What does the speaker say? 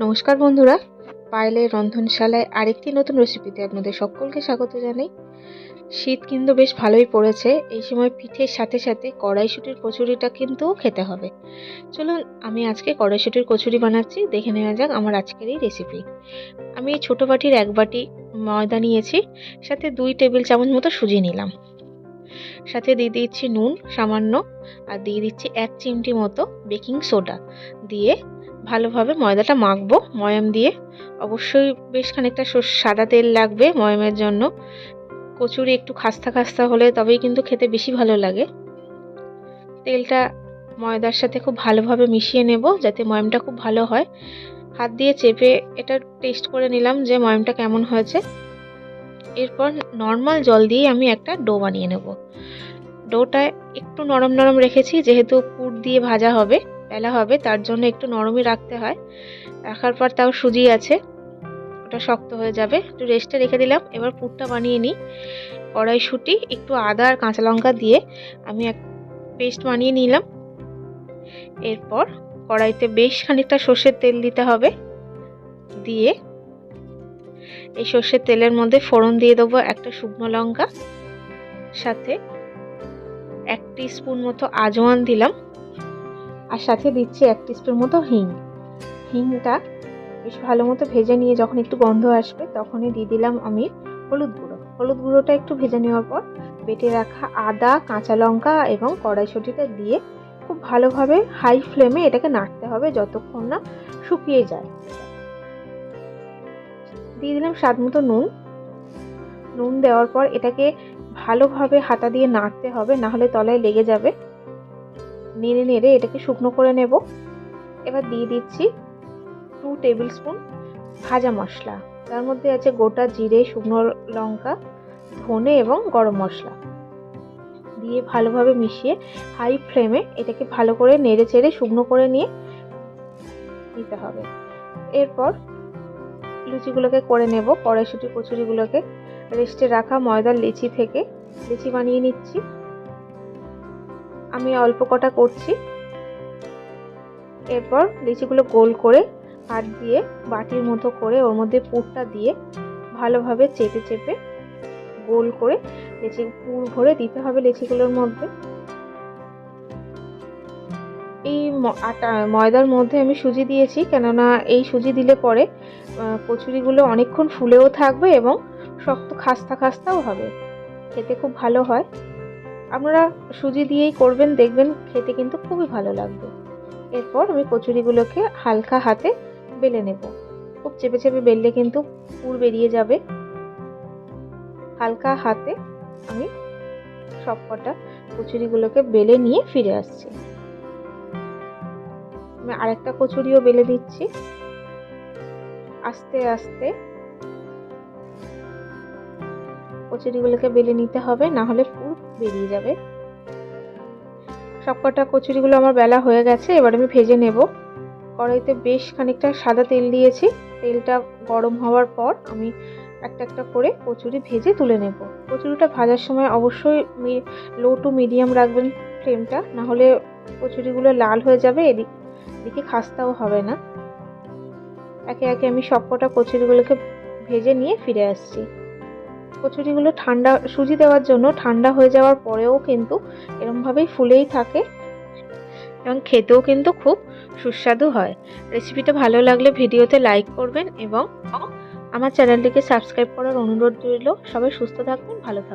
নমস্কার বন্ধুরা, পায়েলের রন্ধনশালায় আরেকটি নতুন রেসিপিতে আপনাদের সকলকে স্বাগত জানাই। শীত কিন্তু বেশ ভালোই পড়েছে, এই সময় পিঠের সাথে সাথে কড়াইশুটির কচুরিটা কিন্তু খেতে হবে। চলুন, আমি আজকে কড়াইশুটির কচুরি বানাচ্ছি, দেখে নেওয়া যাক আমার আজকের এই রেসিপি আমি ছোটো বাটির এক বাটি ময়দা নিয়েছি, সাথে দুই টেবিল চামচ মতো সুজি নিলাম। সাথে দিয়ে দিচ্ছি নুন সামান্য, আর দিয়ে দিচ্ছি এক চিমটি মতো বেকিং সোডা। দিয়ে ভালোভাবে ময়দাটা মাখবো, ময়াম দিয়ে। অবশ্যই বেশ খানিকটা সাদা তেল লাগবে ময়ামের জন্য। কচুরি একটু খাস্তা খাস্তা হলে তবেই কিন্তু খেতে বেশি ভালো লাগে। তেলটা ময়দার সাথে খুব ভালোভাবে মিশিয়ে নেব যাতে ময়ামটা খুব ভালো হয়। হাত দিয়ে চেপে এটা টেস্ট করে নিলাম যে ময়ামটা কেমন হয়েছে। এরপর নর্মাল জল দিয়ে আমি একটা ডো বানিয়ে নেব। ডোটা একটু নরম নরম রেখেছি, যেহেতু পুর দিয়ে ভাজা হবে। বেলা হবে, তার জন্য একটু নরমই রাখতে হয়। রাখার পর তাও সুজি আছে, ওটা শক্ত হয়ে যাবে। একটু রেস্টে রেখে দিলাম, এবার পুরটা বানিয়ে নিই। কড়াইশুঁটি, একটু আদা আর কাঁচা লঙ্কা দিয়ে আমি এক পেস্ট বানিয়ে নিলাম। এরপর কড়াইতে বেশ খানিকটা সর্ষের তেল দিতে হবে। দিয়ে এই সর্ষের তেলের মধ্যে ফোড়ন দিয়ে দেবো একটা শুকনো লঙ্কা, সাথে এক স্পুন মতো আজওয়ান দিলাম। আর সাথে দিচ্ছি এক স্পুন মতো হিং। হিংটা বেশ ভালো মতো ভেজে নিয়ে যখন একটু গন্ধ আসবে, তখনই দিয়ে দিলাম আমি হলুদ গুঁড়ো। হলুদ গুঁড়োটা একটু ভেজে নেওয়ার পর বেটে রাখা আদা, কাঁচা লঙ্কা এবং কড়াইশুঁটিটা দিয়ে খুব ভালোভাবে হাই ফ্লেমে এটাকে নাড়তে হবে যতক্ষণ না শুকিয়ে যায়। দিয়ে দিলাম স্বাদ মতো নুন। নুন দেওয়ার পর এটাকে ভালোভাবে হাতা দিয়ে নাড়তে হবে, না হলে তলায় লেগে যাবে। নেড়ে নেড়ে এটাকে শুকনো করে নেব। এবার দিয়ে দিচ্ছি টু টেবিল স্পুন ভাজা মশলা। তার মধ্যে আছে গোটা জিরে, শুকনো লঙ্কা, ধনে এবং গরম মশলা। দিয়ে ভালোভাবে মিশিয়ে হাই ফ্লেমে এটাকে ভালো করে নেড়ে চেড়ে শুকনো করে নিয়ে নিতে হবে। এরপর লুচিগুলোকে করে নেব, কড়াইশুটি কচুরিগুলোকে। রেস্টে রাখা ময়দার লিচি থেকে লিচি বানিয়ে নিচ্ছি। আমি অল্প কটা করছি। এরপর লিচিগুলো গোল করে হাত দিয়ে বাটির মতো করে ওর মধ্যে পুরটা দিয়ে ভালোভাবে চেপে চেপে গোল করে লিচি, পুর ভরে দিতে হবে লিচিগুলোর মধ্যে। এই আটা, ময়দার মধ্যে আমি সুজি দিয়েছি, কেননা এই সুজি দিলে পরে কচুরিগুলো অনেকক্ষণ ফুলেও থাকবে এবং শক্ত খাস্তা খাস্তাও হবে। খেতে খুব ভালো হয়। আপনারা সুজি দিয়েই করবেন, দেখবেন খেতে কিন্তু খুবই ভালো লাগবে। এরপর আমি কচুরিগুলোকে হালকা হাতে বেলে নেব। খুব চেপে চেপে বেললে কিন্তু পুর বেরিয়ে যাবে। হালকা হাতে আমি সব কটা কচুরিগুলোকে বেলে নিয়ে ফিরে আসছি। আমি আরেকটা কচুরিও বেলে দিচ্ছি। আস্তে আস্তে কচুরিগুলোকে বেলে নিতে হবে, না হলে বেরিয়ে যাবে। সবকটা কচুরিগুলো আমার বেলা হয়ে গেছে, এবার আমি ভেজে নেব। কড়াইতে বেশ খানিকটা সাদা তেল দিয়েছি। তেলটা গরম হওয়ার পর আমি একটা একটা করে কচুরি ভেজে তুলে নেব। কচুরিটা ভাজার সময় অবশ্যই লো টু মিডিয়াম রাখবেন ফ্লেমটা না হলে কচুরিগুলো লাল হয়ে যাবে, এদিক, এদিকে খাস্তাও হবে না। একে একে আমি সবকটা কচুরিগুলোকে ভেজে নিয়ে ফিরে আসছি। কচুরিগুলো ঠান্ডা, সুজি দেওয়ার জন্য ঠান্ডা হয়ে যাওয়ার পরেও কিন্তু এরমভাবেই ফুলেই থাকে এবং খেতেও কিন্তু খুব সুস্বাদু হয়। রেসিপিটা ভালো লাগলে ভিডিওতে লাইক করবেন এবং আমার চ্যানেলটিকে সাবস্ক্রাইব করার অনুরোধ রইল। সবাই সুস্থ থাকবেন, ভালো থাকবেন।